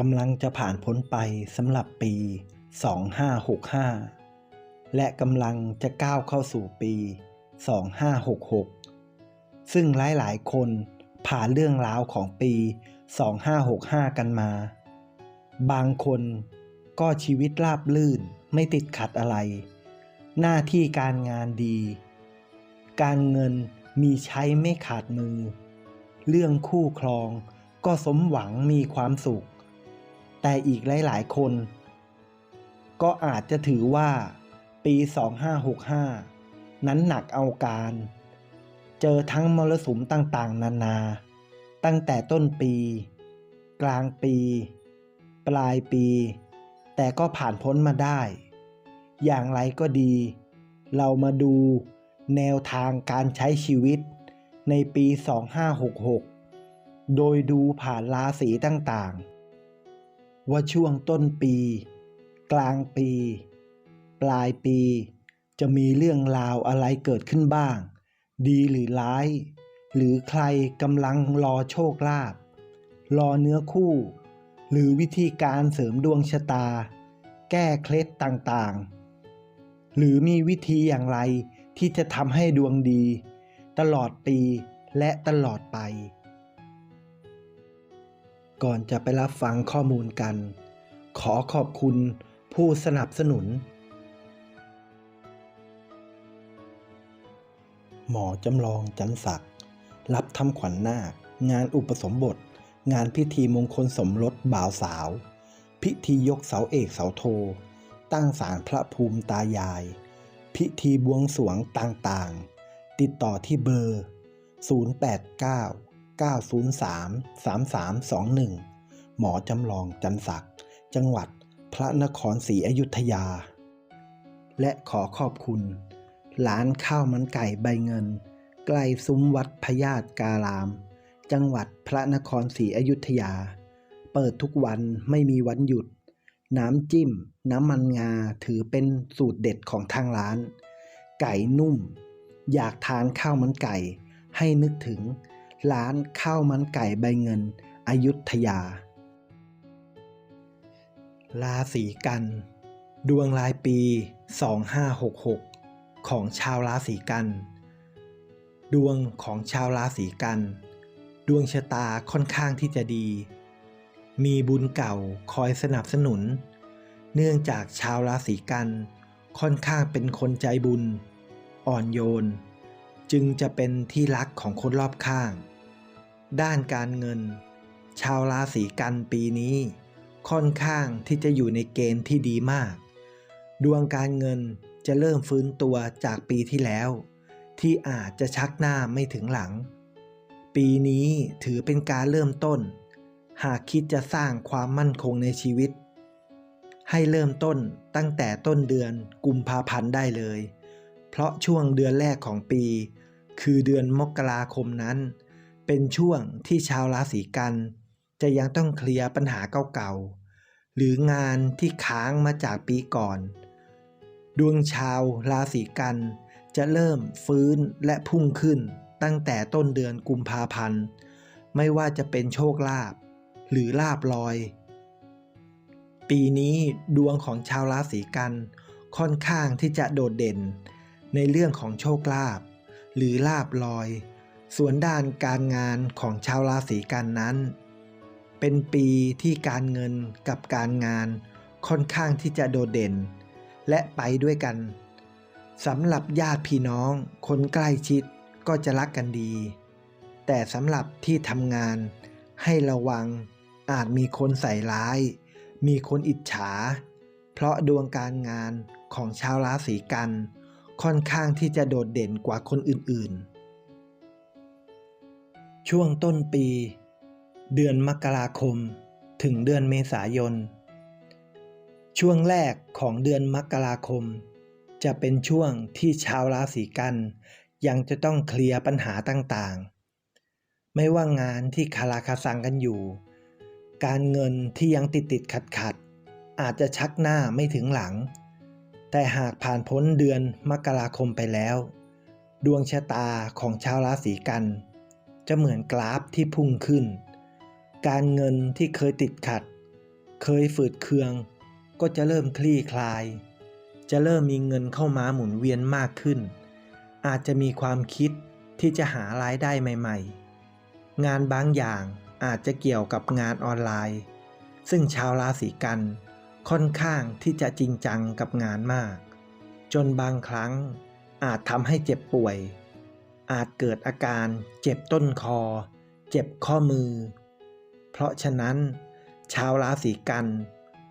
กำลังจะผ่านพ้นไปสำหรับปี 2565 และกำลังจะก้าวเข้าสู่ปี 2566 ซึ่งหลายๆ คนผ่านเรื่องราวของปี 2565 กันมา บางคนก็ชีวิตราบลื่นไม่ติดขัดอะไร หน้าที่การงานดี การเงินมีใช้ไม่ขาดมือ เรื่องคู่ครองก็สมหวังมีความสุข แต่อีกหลาย ๆ คน ก็อาจจะถือว่าปี 2565 นั้นหนักเอาการ เจอทั้งมรสุมต่าง ๆ นานา ตั้งแต่ต้นปี กลางปี ปลายปี แต่ก็ผ่านพ้นมาได้ อย่างไรก็ดี เรามาดูแนวทางการใช้ชีวิตในปี 2566 โดยดูผ่านราศีต่างๆ ว่าช่วงต้นปี กลางปี ปลายปี จะมีเรื่องราวอะไรเกิดขึ้นบ้าง ดีหรือร้าย หรือใครกำลังรอโชคลาภรอเนื้อคู่ หรือวิธีการเสริมดวงชะตา แก้เคล็ดต่างๆ หรือมีวิธีอย่างไรที่จะทำให้ดวงดี ตลอดปีและตลอดไป ก่อนจะไปรับฟังข้อมูลกัน ขอขอบคุณผู้สนับสนุน หมอจำลองจันศักดิ์รับทำขวัญนาค งานอุปสมบท งานพิธีมงคลสมรสบ่าวสาว พิธียกเสาเอกเสาโท ตั้งศาลพระภูมิตายาย พิธีบวงสรวงต่างๆ ติดต่อที่เบอร์ 089 903 3321 หมอจำลองจันศักดิ์จังหวัดพระนครศรีอยุธยา และขอขอบคุณร้านข้าวมันไก่ใบเงิน ใกล้ซุ้มวัดพญาตการาม จังหวัดพระนครศรีอยุธยา เปิดทุกวันไม่มีวันหยุด น้ำจิ้ม น้ำมันงาถือเป็นสูตรเด็ดของทางร้าน ไก่นุ่ม อยากทานข้าวมันไก่ ให้นึกถึง ร้านข้าวมันไก่ใบเงิน อยุธยา ราศีกัน ดวงรายปี 2566 ของชาวราศีกัน ดวงของชาวราศีกัน ดวงชะตาค่อนข้างที่จะดี มีบุญเก่าคอยสนับสนุน เนื่องจากชาวราศีกัน ค่อนข้างเป็นคนใจบุญ อ่อนโยน จึงจะเป็นที่รักของคนรอบข้าง ด้านการเงิน ชาวราศีกันปีนี้ ค่อนข้างที่จะอยู่ในเกณฑ์ที่ดีมาก ดวงการเงินจะเริ่มฟื้นตัวจากปีที่แล้ว ที่อาจจะชักหน้าไม่ถึงหลัง ปีนี้ถือเป็นการเริ่มต้น หากคิดจะสร้างความมั่นคงในชีวิต ให้เริ่มต้นตั้งแต่ต้นเดือนกุมภาพันธ์ได้เลย เพราะช่วงเดือนแรกของปี คือเดือนมกราคมนั้น เป็นช่วงที่ชาวราศีกัน จะยังต้องเคลียร์ปัญหาเก่าๆ หรืองานที่ค้างมาจากปีก่อน ดวงชาวราศีกันจะเริ่มฟื้นและพุ่งขึ้นตั้งแต่ต้นเดือนกุมภาพันธ์ ไม่ว่าจะเป็นโชคลาภหรือลาบลอย ปีนี้ดวงของชาวราศีกันค่อนข้างที่จะโดดเด่น ในเรื่องของโชคลาภหรือลาบลอย ส่วนด้านการงานของชาวราศีกันนั้น เป็นปีที่การเงินกับการงานค่อนข้างที่จะโดดเด่น และไปด้วยกันสำหรับญาติพี่น้องคนใกล้ชิดก็จะรักกันดี แต่สำหรับที่ทำงานให้ระวังอาจมีคนใส่ร้าย มีคนอิจฉา เพราะดวงการงานของชาวราศีกัน ค่อนข้างที่จะโดดเด่นกว่าคนอื่นๆ ช่วงต้นปี เดือนมกราคม ถึงเดือนเมษายน ช่วงแรกของเดือนมกราคม จะเป็นช่วงที่ชาวราศีกัน ยังจะต้องเคลียร์ปัญหาต่างๆ ไม่ว่างานที่คาราคาซังกันอยู่ การเงินที่ยังติดติดขัดขัดอาจจะชักหน้าไม่ถึงหลัง แต่หากผ่านพ้นเดือนมกราคมไปแล้ว ดวงชะตาของชาวราศีกัน จะเหมือนกราฟที่พุ่งขึ้น การเงินที่เคยติดขัด เคยฝืดเคือง ก็จะเริ่มคลี่คลาย จะเริ่มมีเงินเข้ามาหมุนเวียนมากขึ้น อาจจะมีความคิดที่จะหารายได้ใหม่ ๆ งานบางอย่างอาจจะเกี่ยวกับงานออนไลน์ ซึ่งชาวราศีกัน ค่อนข้างที่จะจริงจังกับงานมาก จนบางครั้งอาจทำให้เจ็บป่วย อาจเกิดอาการเจ็บต้นคอ เจ็บข้อมือ เพราะฉะนั้น ชาวราศีกัน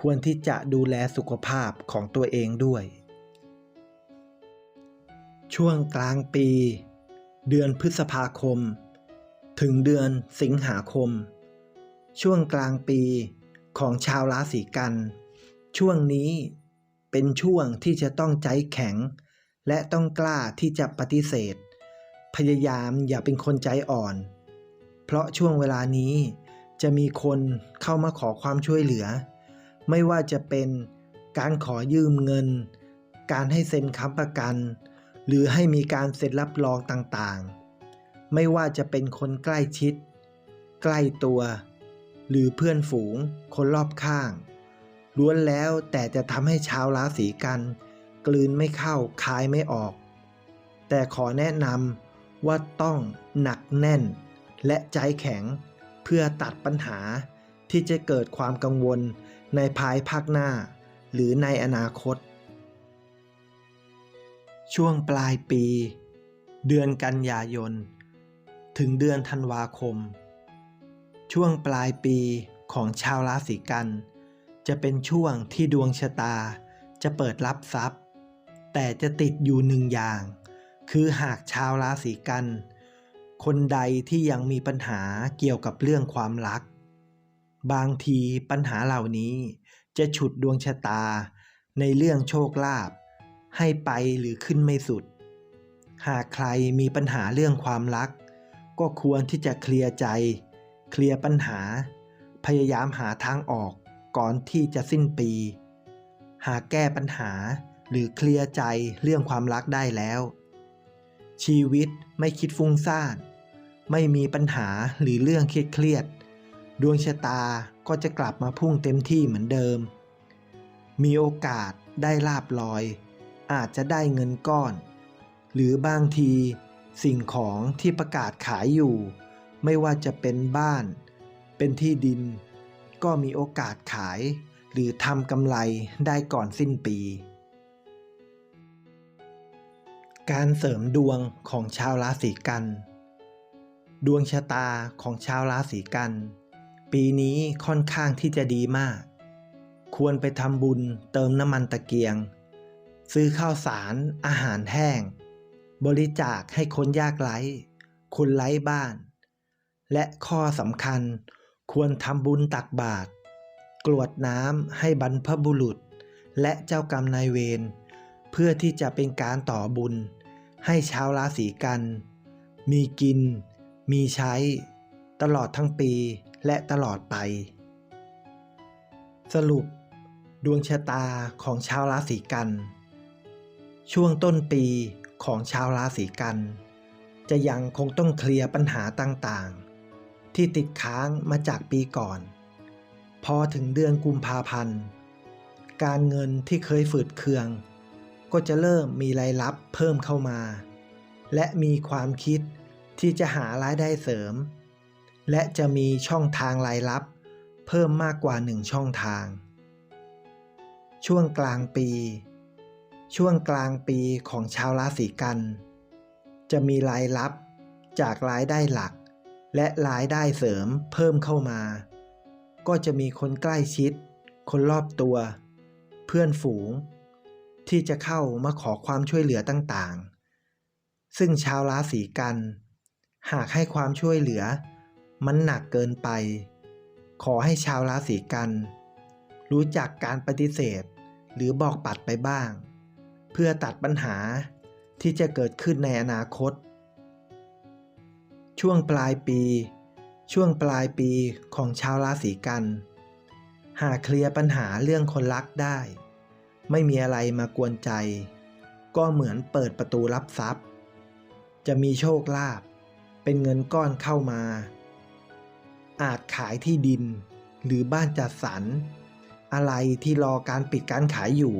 ควรที่จะดูแลสุขภาพของตัวเองด้วย ช่วงกลางปี เดือนพฤษภาคม ถึงเดือนสิงหาคม ช่วงกลางปีของชาวราศีกัน ช่วงนี้เป็นช่วงที่จะต้องใจแข็ง และต้องกล้าที่จะปฏิเสธ พยายามอย่าเป็นคนใจอ่อน เพราะช่วงเวลานี้จะมีคนเข้ามาขอความช่วยเหลือ ไม่ว่าจะเป็นการขอยืมเงิน การให้เซ็นค้ำประกัน หรือให้มีการเซ็นรับรองต่างๆ ไม่ว่าจะเป็นคนใกล้ชิด ใกล้ตัว หรือเพื่อนฝูง คนรอบข้าง ล้วนแล้วแต่จะทำให้ชาวราศีกัน กลืนไม่เข้าคายไม่ออก แต่ขอแนะนำว่าต้องหนักแน่น และใจแข็งเพื่อตัดปัญหาที่จะเกิดความกังวลในภายภาคหน้า หรือในอนาคต ช่วงปลายปี เดือนกันยายน ถึงเดือนธันวาคม ช่วงปลายปีของชาวราศีกัน จะเป็นช่วงที่ดวงชะตา จะเปิดรับทรัพย์ แต่จะติดอยู่หนึ่งอย่าง คือหากชาวราศีกัน คนใดที่ยังมีปัญหาเกี่ยวกับเรื่องความรัก บางทีปัญหาเหล่านี้จะฉุดดวงชะตาในเรื่องโชคลาภให้ไปหรือขึ้นไม่สุด หากใครมีปัญหาเรื่องความรัก ก็ควรที่จะเคลียร์ใจ เคลียร์ปัญหา พยายามหาทางออก ก่อนที่จะสิ้นปี หากแก้ปัญหาหรือเคลียร์ใจเรื่องความรักได้แล้ว ชีวิตไม่คิดฟุ้งซ่านไม่มีปัญหาหรือเรื่องเครียดดวงชะตาก็จะกลับมาพุ่งเต็มที่เหมือนเดิม มีโอกาสได้ลาบลอย อาจจะได้เงินก้อน หรือบางทีสิ่งของที่ประกาศขายอยู่ ไม่ว่าจะเป็นบ้าน เป็นที่ดิน ก็มีโอกาสขาย หรือทำกำไรได้ก่อนสิ้นปี การเสริมดวงของชาวราศีกัน ดวงชะตาของชาวราศีกัน ปีนี้ค่อนข้างที่จะดีมาก ควรไปทำบุญเติมน้ำมันตะเกียง ซื้อข้าวสารอาหารแห้ง บริจาคให้คนยากไร้คนไร้บ้าน และข้อสำคัญ ควรทำบุญตักบาตรกรวดน้ำให้บรรพบุรุษ และเจ้ากรรมนายเวรเพื่อที่จะเป็นการต่อบุญ ให้ชาวราศีกัน มีกิน มีใช้ ตลอดทั้งปีและตลอดไป สรุป ดวงชะตาของชาวราศีกัน ช่วงต้นปีของชาวราศีกัน จะยังคงต้องเคลียร์ปัญหาต่างๆ ที่ติดค้างมาจากปีก่อน พอถึงเดือนกุมภาพันธ์ การเงินที่เคยฝืดเคือง ก็จะเริ่มมีรายรับเพิ่มเข้ามา และมีความคิดที่จะหารายได้เสริม และจะมีช่องทางรายรับ เพิ่มมากกว่าหนึ่งช่องทาง ช่วงกลางปี ช่วงกลางปีของชาวราศีกัน จะมีรายรับจากรายได้หลัก และรายได้เสริมเพิ่มเข้ามา ก็จะมีคนใกล้ชิด คนรอบตัว เพื่อนฝูง ที่จะเข้ามาขอความช่วยเหลือต่างๆ ซึ่งชาวราศีกัน หากให้ความช่วยเหลือ มันหนักเกินไป ขอให้ชาวราศีกัน รู้จักการปฏิเสธ หรือบอกปัดไปบ้าง เพื่อตัดปัญหาที่จะเกิดขึ้นในอนาคต ช่วงปลายปี ช่วงปลายปีของชาวราศีกัน หากเคลียร์ปัญหาเรื่องคนรักได้ ไม่มีอะไรมากวนใจ ก็เหมือนเปิดประตูรับทรัพย์ จะมีโชคลาภเป็นเงินก้อนเข้ามา อาจขายที่ดินหรือบ้านจัดสรร อะไรที่รอการปิดการขายอยู่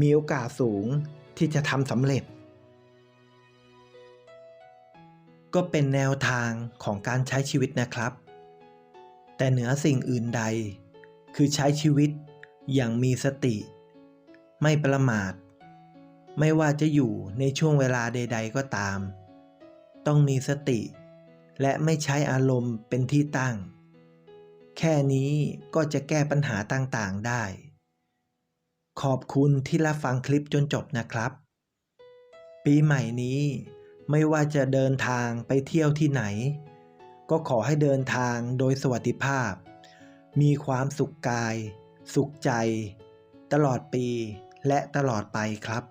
มีโอกาสสูงที่จะทำสำเร็จ ก็เป็นแนวทางของการใช้ชีวิตนะครับ แต่เหนือสิ่งอื่นใด คือใช้ชีวิตอย่างมีสติ ไม่ประมาท ไม่ว่าจะอยู่ในช่วงเวลาใด ๆ ก็ตาม ต้องมีสติ และไม่ใช้อารมณ์เป็นที่ตั้ง แค่นี้ก็จะแก้ปัญหาต่างๆได้ ขอบคุณที่รับฟังคลิปจนจบนะครับ ปีใหม่นี้ ไม่ว่าจะเดินทางไปเที่ยวที่ไหน ก็ขอให้เดินทางโดยสวัสดิภาพ มีความสุขกาย สุขใจ ตลอดปีและตลอดไปครับ